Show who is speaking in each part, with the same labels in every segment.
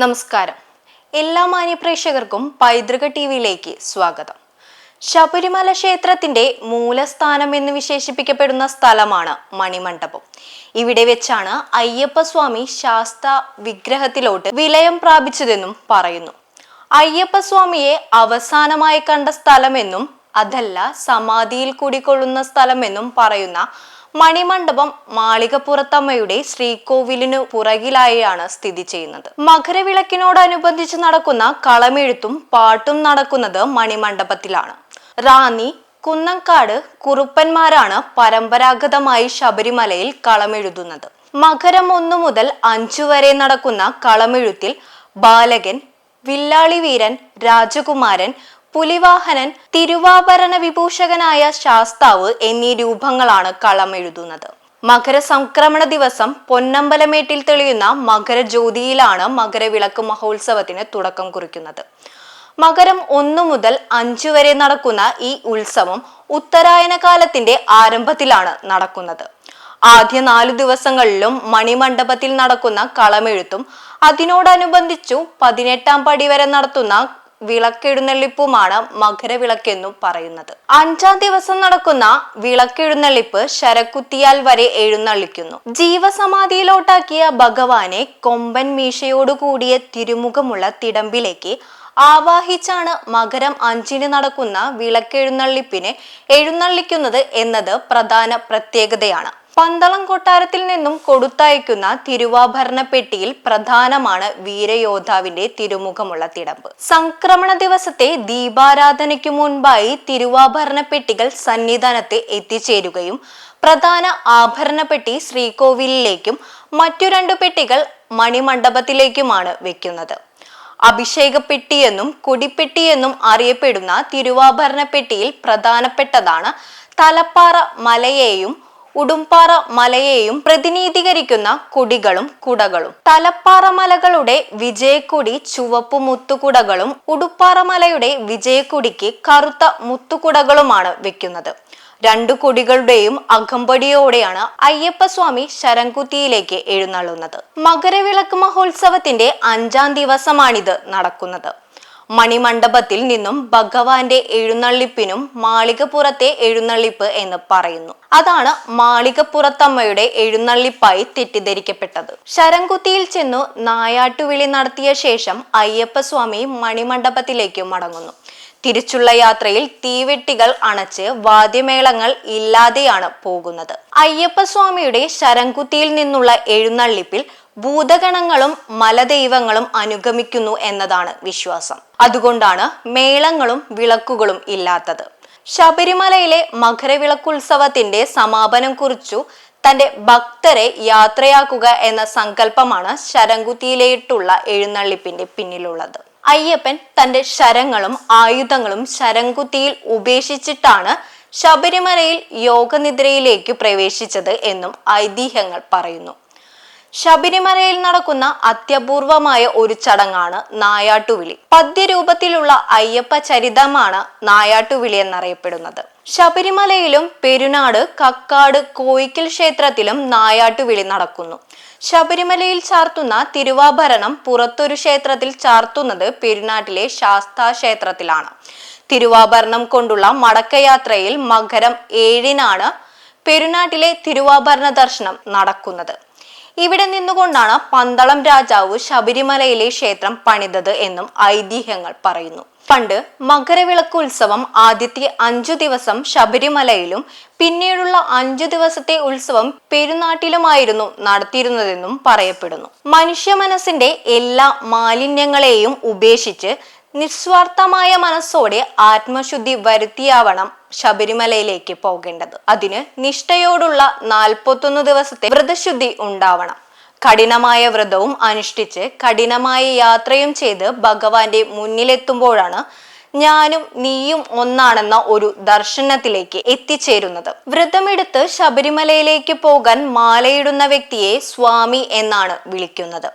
Speaker 1: നമസ്കാരം. എല്ലാ മാന്യപ്രേക്ഷകർക്കും പൈതൃക ടി വിയിലേക്ക് സ്വാഗതം. ശബരിമല ക്ഷേത്രത്തിന്റെ മൂലസ്ഥാനം എന്ന് വിശേഷിപ്പിക്കപ്പെടുന്ന സ്ഥലമാണ് മണിമണ്ഡപം. ഇവിടെ വെച്ചാണ് അയ്യപ്പസ്വാമി ശാസ്ത വിഗ്രഹത്തിലോട്ട് വിലയം പ്രാപിച്ചതെന്നും പറയുന്നു. അയ്യപ്പസ്വാമിയെ അവസാനമായി കണ്ട സ്ഥലമെന്നും അതല്ല സമാധിയിൽ കുടികൊള്ളുന്ന സ്ഥലമെന്നും പറയുന്ന മണിമണ്ഡപം മാളികപ്പുറത്തമ്മയുടെ ശ്രീകോവിലിനു പുറകിലായാണ് സ്ഥിതി ചെയ്യുന്നത്. മകരവിളക്കിനോടനുബന്ധിച്ച് നടക്കുന്ന കളമെഴുത്തും പാട്ടും നടക്കുന്നത് മണിമണ്ഡപത്തിലാണ്. റാന്നി കുന്നക്കാട് കുറുപ്പന്മാരാണ് പരമ്പരാഗതമായി ശബരിമലയിൽ കളമെഴുതുന്നത്. മകരം ഒന്നു മുതൽ അഞ്ചു വരെ നടക്കുന്ന കളമെഴുത്തിൽ ബാലകൻ വില്ലാളി വീരൻ രാജകുമാരൻ പുലിവാഹനൻ തിരുവാഭരണ വിഭൂഷകനായ ശാസ്താവ് എന്നീ രൂപങ്ങളാണ് കളമെഴുതുന്നത്. മകരസംക്രമണ ദിവസം പൊന്നമ്പലമേട്ടിൽ തെളിയുന്ന മകരജ്യോതിയിലാണ് മകരവിളക്ക് മഹോത്സവത്തിന് തുടക്കം കുറിക്കുന്നത്. മകരം ഒന്നു മുതൽ അഞ്ചു വരെ നടക്കുന്ന ഈ ഉത്സവം ഉത്തരായന കാലത്തിന്റെ ആരംഭത്തിലാണ് നടക്കുന്നത്. ആദ്യ നാലു ദിവസങ്ങളിലും മണിമണ്ഡപത്തിൽ നടക്കുന്ന കളമെഴുത്തും അതിനോടനുബന്ധിച്ചു പതിനെട്ടാം പടി വരെ നടത്തുന്ന വിളക്കെഴുന്നള്ളിപ്പുമാണ് മകരവിളക്കെന്നും പറയുന്നത്. അഞ്ചാം ദിവസം നടക്കുന്ന വിളക്കെഴുന്നള്ളിപ്പ് ശരക്കുത്തിയാൽ വരെ എഴുന്നള്ളിക്കുന്നു. ജീവസമാധിയിലോട്ടാക്കിയ ഭഗവാനെ കൊമ്പൻ മീശയോടുകൂടിയ തിരുമുഖമുള്ള തിടമ്പിലേക്ക് ആവാഹിച്ചാണ് മകരം അഞ്ചിന് നടക്കുന്ന വിളക്കെഴുന്നള്ളിപ്പിനെ എഴുന്നള്ളിക്കുന്നത് എന്നത് പ്രധാന പ്രത്യേകതയാണ്. പന്തളം കൊട്ടാരത്തിൽ നിന്നും കൊടുത്തയക്കുന്ന തിരുവാഭരണ പെട്ടിയിൽ പ്രധാനമാണ് വീരയോദ്ധാവിന്റെ തിരുമുഖമുള്ള തിടമ്പ്. സംക്രമണ ദിവസത്തെ ദീപാരാധനയ്ക്കു മുൻപായി തിരുവാഭരണ പെട്ടികൾ സന്നിധാനത്ത് എത്തിച്ചേരുകയും പ്രധാന ആഭരണ പെട്ടി ശ്രീകോവിലിലേക്കും മറ്റു രണ്ടു പെട്ടികൾ മണിമണ്ഡപത്തിലേക്കുമാണ് വെക്കുന്നത്. അഭിഷേക പെട്ടിയെന്നും കുടിപ്പെട്ടിയെന്നും അറിയപ്പെടുന്ന തിരുവാഭരണ പെട്ടിയിൽ പ്രധാനപ്പെട്ടതാണ് തലപ്പാറ മലയെയും ഉടുമ്പാറ മലയെയും പ്രതിനിധീകരിക്കുന്ന കുടികളും കുടകളും. തലപ്പാറ മലകളുടെ വിജയക്കുടി ചുവപ്പു മുത്തുകുടകളും ഉടുപ്പാറ മലയുടെ വിജയക്കുടിക്ക് കറുത്ത മുത്തുകുടകളുമാണ് വെക്കുന്നത്. രണ്ടു കൊടികളുടെയും അകമ്പടിയോടെയാണ് അയ്യപ്പസ്വാമി ശരംകുത്തിയിലേക്ക് എഴുന്നള്ളുന്നത്. മകരവിളക്ക് മഹോത്സവത്തിന്റെ അഞ്ചാം ദിവസമാണിത് നടക്കുന്നത്. മണിമണ്ഡപത്തിൽ നിന്നും ഭഗവാന്റെ എഴുന്നള്ളിപ്പിനും മാളികപ്പുറത്തെ എഴുന്നള്ളിപ്പ് എന്ന് പറയുന്നു. അതാണ് മാളികപ്പുറത്തമ്മയുടെ എഴുന്നള്ളിപ്പായി തെറ്റിദ്ധരിക്കപ്പെട്ടത്. ശരംകുത്തിയിൽ ചെന്നു നായാട്ടുവിളി നടത്തിയ ശേഷം അയ്യപ്പസ്വാമി മണിമണ്ഡപത്തിലേക്ക് മടങ്ങുന്നു. തിരിച്ചുള്ള യാത്രയിൽ തീവെട്ടികൾ അണച്ച് വാദ്യമേളങ്ങൾ ഇല്ലാതെയാണ് പോകുന്നത്. അയ്യപ്പസ്വാമിയുടെ ശരംകുത്തിയിൽ നിന്നുള്ള എഴുന്നള്ളിപ്പിൽ ഭൂതഗണങ്ങളും മലദൈവങ്ങളും അനുഗമിക്കുന്നു എന്നതാണ് വിശ്വാസം. അതുകൊണ്ടാണ് മേളങ്ങളും വിളക്കുകളും ഇല്ലാത്തത്. ശബരിമലയിലെ മകരവിളക്കുത്സവത്തിന്റെ സമാപനം കുറിച്ചു തന്റെ ഭക്തരെ യാത്രയാക്കുക എന്ന സങ്കല്പമാണ് ശരംകുത്തിയിലേട്ടുള്ള എഴുന്നള്ളിപ്പിന്റെ പിന്നിലുള്ളത്. അയ്യപ്പൻ തന്റെ ശരങ്ങളും ആയുധങ്ങളും ശരംകുത്തിയിൽ ഉപേക്ഷിച്ചിട്ടാണ് ശബരിമലയിൽ യോഗനിദ്രയിലേക്ക് പ്രവേശിച്ചത് എന്നും ഐതിഹ്യങ്ങൾ പറയുന്നു. ശബരിമലയിൽ നടക്കുന്ന അത്യപൂർവമായ ഒരു ചടങ്ങാണ് നായാട്ടുവിളി. പദ്യരൂപത്തിലുള്ള അയ്യപ്പ ചരിതമാണ് നായാട്ടുവിളി എന്നറിയപ്പെടുന്നത്. ശബരിമലയിലും പെരുനാട് കക്കാട് കോയിക്കൽ ക്ഷേത്രത്തിലും നായാട്ടുവിളി നടക്കുന്നു. ശബരിമലയിൽ ചാർത്തുന്ന തിരുവാഭരണം പുറത്തൊരു ക്ഷേത്രത്തിൽ ചാർത്തുന്നത് പെരുനാട്ടിലെ ശാസ്താ ക്ഷേത്രത്തിലാണ്. തിരുവാഭരണം കൊണ്ടുള്ള മടക്കയാത്രയിൽ മകരം ഏഴിനാണ് പെരുനാട്ടിലെ തിരുവാഭരണ ദർശനം നടക്കുന്നത്. ഇവിടെ നിന്നുകൊണ്ടാണ് പന്തളം രാജാവ് ശബരിമലയിലെ ക്ഷേത്രം പണിതത് എന്നും ഐതിഹ്യങ്ങൾ പറയുന്നു. പണ്ട് മകരവിളക്ക് ഉത്സവം ആദ്യത്തെ അഞ്ചു ദിവസം ശബരിമലയിലും പിന്നീടുള്ള അഞ്ചു ദിവസത്തെ ഉത്സവം പെരുന്നാട്ടിലുമായിരുന്നു നടത്തിയിരുന്നതെന്നും പറയപ്പെടുന്നു. മനുഷ്യ മനസ്സിന്റെ എല്ലാ മാലിന്യങ്ങളെയും ഉപേക്ഷിച്ച് നിസ്വാർത്ഥമായ മനസ്സോടെ ആത്മശുദ്ധി വരുത്തിയാവണം ശബരിമലയിലേക്ക് പോകേണ്ടത്. അതിന് നിഷ്ഠയോടുള്ള നാൽപ്പത്തൊന്ന് ദിവസത്തെ വ്രതശുദ്ധി ഉണ്ടാവണം. കഠിനമായ വ്രതവും അനുഷ്ഠിച്ച് കഠിനമായ യാത്രയും ചെയ്ത് ഭഗവാന്റെ മുന്നിലെത്തുമ്പോഴാണ് ഞാനും നീയും ഒന്നാണെന്ന ഒരു ദർശനത്തിലേക്ക് എത്തിച്ചേരുന്നത്. വ്രതമെടുത്ത് ശബരിമലയിലേക്ക് പോകാൻ മാലയിടുന്ന വ്യക്തിയെ സ്വാമി എന്നാണ് വിളിക്കുന്നത്.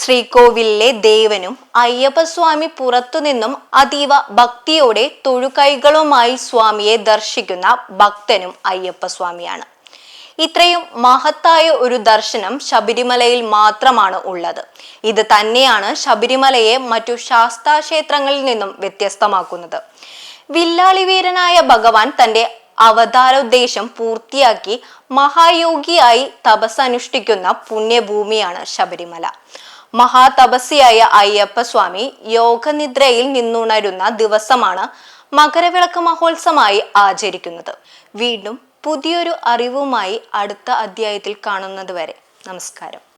Speaker 1: ശ്രീകോവിലിലെ ദേവനും അയ്യപ്പസ്വാമി പുറത്തുനിന്നും അതീവ ഭക്തിയോടെ തൊഴുകൈകളുമായി സ്വാമിയെ ദർശിക്കുന്ന ഭക്തനും അയ്യപ്പസ്വാമിയാണ്. ഇത്രയും മഹത്തായ ഒരു ദർശനം ശബരിമലയിൽ മാത്രമാണ് ഉള്ളത്. ഇത് തന്നെയാണ് ശബരിമലയെ മറ്റു ശാസ്താ ക്ഷേത്രങ്ങളിൽ നിന്നും വ്യത്യസ്തമാക്കുന്നത്. വില്ലാളിവീരനായ ഭഗവാൻ തന്റെ അവതാരോദ്ദേശം പൂർത്തിയാക്കി മഹായോഗിയായി തപസ് അനുഷ്ഠിക്കുന്ന പുണ്യഭൂമിയാണ് ശബരിമല. മഹാതപസ്യായ അയ്യപ്പസ്വാമി യോഗനിദ്രയിൽ നിന്നുണരുന്ന ദിവസമാണ് മകരവിളക്ക് മഹോത്സവമായി ആചരിക്കുന്നത്. വീണ്ടും പുതിയൊരു അറിവുമായി അടുത്ത അധ്യായത്തിൽ കാണുന്നതുവരെ. നമസ്കാരം.